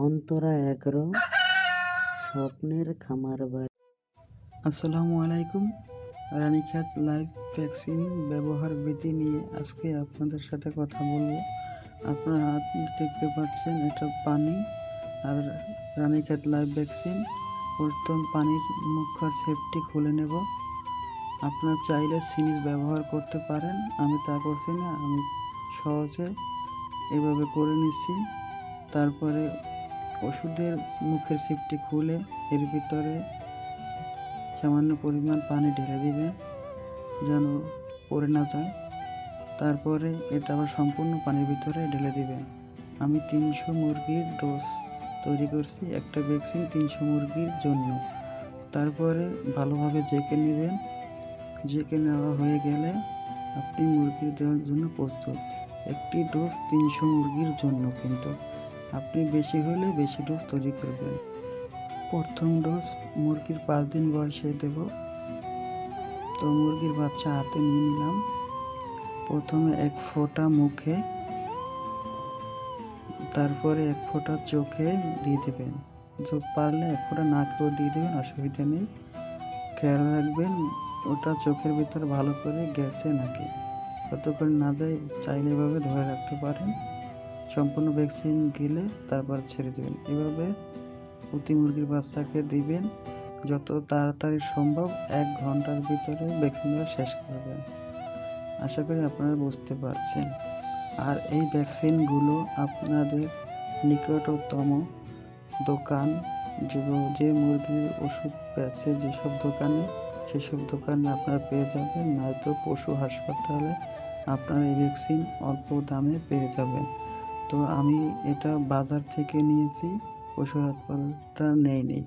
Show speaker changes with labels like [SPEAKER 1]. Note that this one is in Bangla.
[SPEAKER 1] অন্তরা এগ্রো, স্বপ্নের খামার বাড়ি।
[SPEAKER 2] আসসালামু আলাইকুম রানীক্ষেত লাইভ ভ্যাকসিন ব্যবহার বিধি নিয়ে আজকে আপনাদের সাথে কথা বলব। আপনারা দেখতে পাচ্ছেন এটা পানি, আর রানীক্ষেত লাইভ ভ্যাকসিন প্রথম পানির মুখার সেফটি খুলে নেব। আপনারা চাইলে সিরিজ ব্যবহার করতে পারেন, আমি তা করছি না, আমি সহজে এভাবে করে নিচ্ছি। তারপরে ওষুধের মুখের সিপটি খুলে, এর ভিতরে সামান্য পরিমাণ পানি ঢেলে দিবেন যেন পড়ে না যায়। তারপরে এটা আবার সম্পূর্ণ পানির ভিতরে ঢেলে দিবেন আমি তিনশো মুরগির ডোজ তৈরি করছি, একটা ভ্যাকসিন তিনশো মুরগির জন্য। তারপরে ভালোভাবে জেকে নেবেন। জেকে নেওয়া হয়ে গেলে আপনি মুরগি দেওয়ার জন্য প্রস্তুত। একটি ডোজ তিনশো মুরগির জন্য কিন্তু। আপনি বেশি হলে বেশি ডোজ তৈরি করবেন। প্রথম ডোজ মুরগির পাঁচ দিন বয়সে দেব। তো মুরগির বাচ্চা হাতে নিয়ে নিলাম। প্রথমে এক ফোঁটা মুখে, তারপরে এক ফোঁটা চোখে দিয়ে দেবেন। চোখ পারলে এক ফোঁটা নাকেও দিয়ে দেবেন, অসুবিধা নেই। খেয়াল রাখবেন, ওটা চোখের ভিতরে ভালো করে গেছে নাকি। যতক্ষণ না যায়, চাইলে এভাবে ধরে রাখতে পারেন। সম্পূর্ণ ভ্যাকসিন গেলে তারপর ছেড়ে দেবেন। এভাবে প্রতি মুরগির বাচ্চাকে দিবেন, যত তাড়াতাড়ি সম্ভব এক ঘণ্টার ভিতরে ভ্যাকসিনটা শেষ করবেন আশা করি আপনারা বুঝতে পারছেন। আর এই ভ্যাকসিনগুলো আপনাদের নিকটতম দোকান যে মুরগির ওষুধ পেয়েছে যেসব দোকানে সেসব দোকানে আপনারা পেয়ে যাবেন, নয়তো পশু হাসপাতালে আপনারা এই ভ্যাকসিন অল্প দামে পেয়ে যাবেন। তো আমি এটা বাজার থেকে নিয়েছি পশু হাসপাতালটা নেই